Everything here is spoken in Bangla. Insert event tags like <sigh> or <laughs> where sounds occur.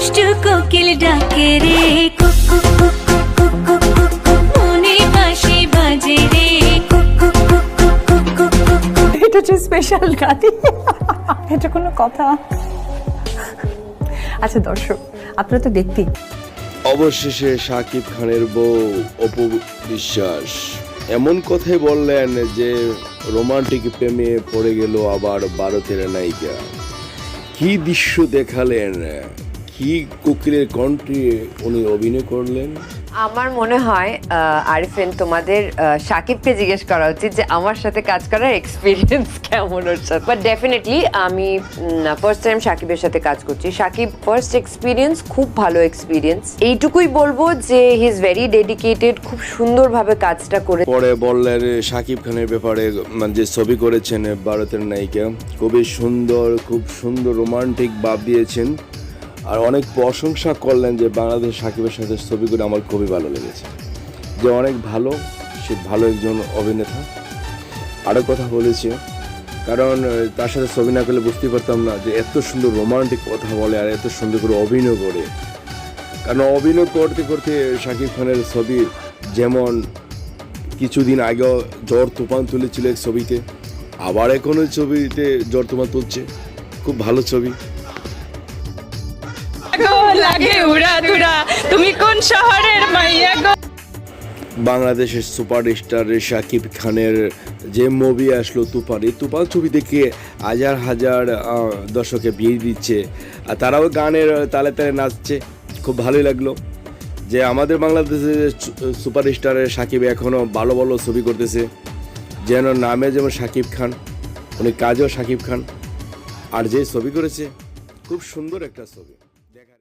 দুষ্টু কোকিল ডাকে রে কুকু কুকু কুকু কুকু মনে বাসি বাজে রে কুকু কুকু এটা হচ্ছে স্পেশাল গাদি এটা কোনো কথা আচ্ছা দর্শক আপনারা তো দেখতেই অবশেষে শাকিব খানের বউ অপু বিশ্বাস এমন কথাই বললেন যে রোমান্টিক প্রেমে পড়ে গেল আবার ভারতের নায়িকা কি দৃশ্য দেখালেন কি কোকিলের কণ্ঠে উনি অভিনয় করলেন? আমার মনে হয় আরিফিন তোমাদের সাকিবকে জিজ্ঞেস করা উচিত যে আমার সাথে কাজ করার এক্সপিরিয়েন্স <laughs> কেমন ওর সাথে। বাট ডেফিনেটলি আমি ফার্স্ট টাইম সাকিবের সাথে কাজ করছি। সাকিব ফার্স্ট এক্সপিরিয়েন্স খুব ভালো এক্সপিরিয়েন্স এইটুকুই বলব যে হি ইজ ভেরি ডেডিকেটেড খুব সুন্দরভাবে কাজটা করে পরে বললেন সাকিব খানের ব্যাপারে মানে যে ছবি করেছেন ভারতের নায়িকা খুবই সুন্দর খুব সুন্দর রোমান্টিক ভাব দিয়েছেন। আর অনেক প্রশংসা করলেন যে বাংলাদেশ সাকিবের সাথে ছবিগুলো আমার খুবই ভালো লেগেছে। যে অনেক ভালো, সে ভালো একজন অভিনেতা। আরও কথা বলেছে, কারণ তার সাথে ছবি না করলে বুঝতে পারতাম না যে এত সুন্দর রোমান্টিক কথা বলে আর এত সুন্দর করে অভিনয় করে। কারণ অভিনয় করতে করতে শাকিব খানের ছবি যেমন কিছুদিন আগেও জ্বর তুফান তুলেছিল এক ছবিতে, আবার এখন ওই ছবিতে জ্বর তুফান তুলছে। খুব ভালো ছবি। গো, লাগে উড়া দুরা তুমি কোন শহরের মাইয়া গো? বাংলাদেশের সুপারস্টার শাকিব খানের যে মুভি আসলো তুফান, এই তুফান ছবি দেখে হাজার হাজার দর্শকে ভিড় দিচ্ছে। আর তারাও গানের তালে তালে নাচছে। খুব ভালোই লাগল যে আমাদের বাংলাদেশের সু- সুপারস্টারের সাকিব এখনও ভালো ভালো ছবি করতেছে। যেন নামে যেমন সাকিব খান, উনি কাজও সাকিব খান। আর যে ছবি করেছে, খুব সুন্দর একটা ছবি। Dejar.